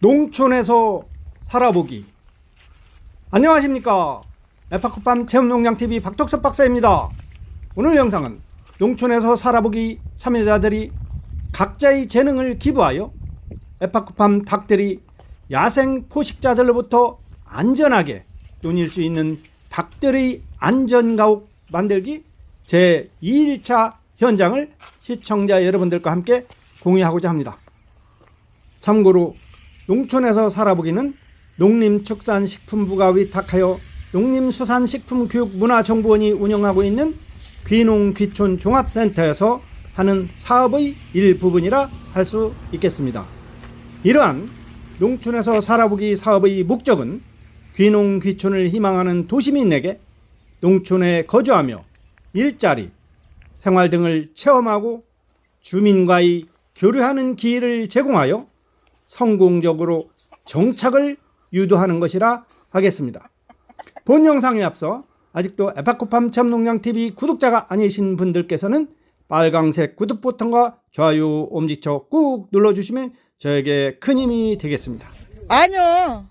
농촌에서 살아보기. 안녕하십니까. 에파쿠팜 체험농장TV 박덕섭 박사입니다. 오늘 영상은 농촌에서 살아보기 참여자들이 각자의 재능을 기부하여 에파쿠팜 닭들이 야생 포식자들로부터 안전하게 논일 수 있는 닭들의 안전가옥 만들기 제 2일차 현장을 시청자 여러분들과 함께 공유하고자 합니다. 참고로 농촌에서 살아보기는 농림축산식품부가 위탁하여 농림수산식품교육문화정보원이 운영하고 있는 귀농귀촌 종합센터에서 하는 사업의 일부분이라 할 수 있겠습니다. 이러한 농촌에서 살아보기 사업의 목적은 귀농귀촌을 희망하는 도시민에게 농촌에 거주하며 일자리, 생활 등을 체험하고 주민과의 교류하는 기회를 제공하여 성공적으로 정착을 유도하는 것이라 하겠습니다. 본 영상에 앞서 아직도 에파코팜 참농장TV 구독자가 아니신 분들께서는 빨강색 구독 버튼과 좋아요 엄지척 꾹 눌러주시면 저에게 큰 힘이 되겠습니다. 아니요.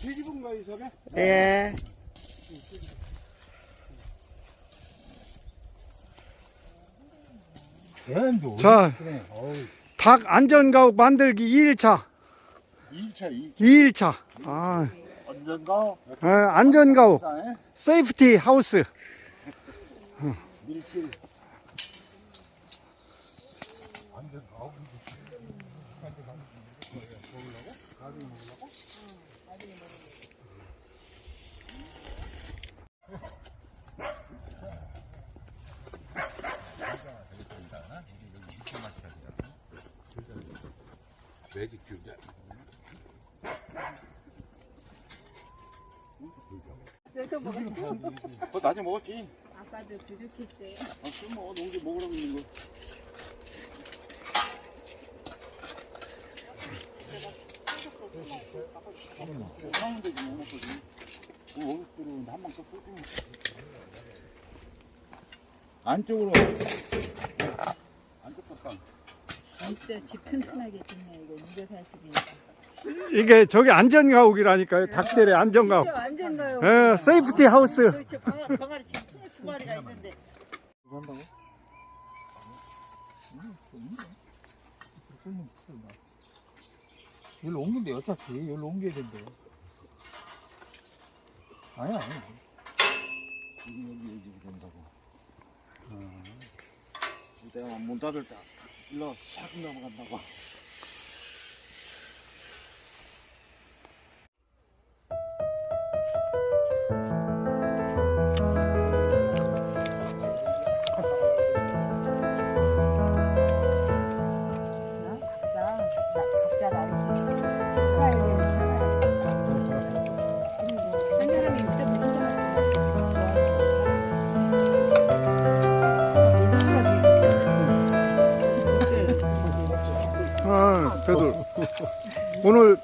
뒤집은 이 속에? 예. 자, 닭 안전가옥 만들기 2일차. 2차 2일차. 아, 언젠가 아, 안전가옥. 세이프티 하우스. 밀실 매직 주자. 그거 낮에 먹었지. 아빠도 부족했지. 아, 술 먹어. 농지 먹으라고 있는 거. 사면 되지, 못 먹거든. 그 어묵들은 한방 더 쏘고. 안쪽으로. 안쪽 닭강. 진짜 집 튼튼하게 짓네 이거 240이니까. 이게 저기 안전가옥이라니까요. 닭들의 안전가옥. 진짜 완전 가요. 예, 세이프티 하우스. 그렇지. 방아, 방아리 지금 22마리가 있는데. 여기로 옮긴대 어차피 여기로 옮겨야 된대 아니야 아니야 여기, 여기, 된다고. 어. 내가 문 닫을 때, 일로 싹 넘어간다고. 아, 그래도 오늘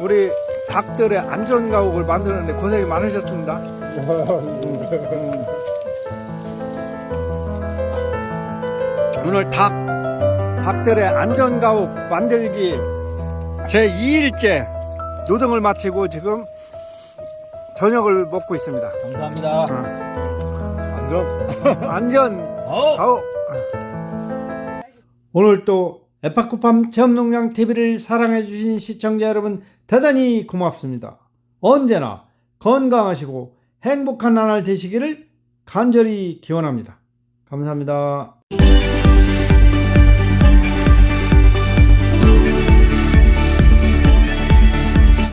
우리 닭들의 안전가옥을 만드는데 고생이 많으셨습니다. 음. 오늘 닭 닭들의 안전가옥 만들기 제 2일째 노동을 마치고 지금 저녁을 먹고 있습니다. 감사합니다. 안전. 안전. 가옥. 오늘 또 에파쿠팜 체험농장 TV를 사랑해주신 시청자 여러분 대단히 고맙습니다. 언제나 건강하시고 행복한 나날 되시기를 간절히 기원합니다. 감사합니다.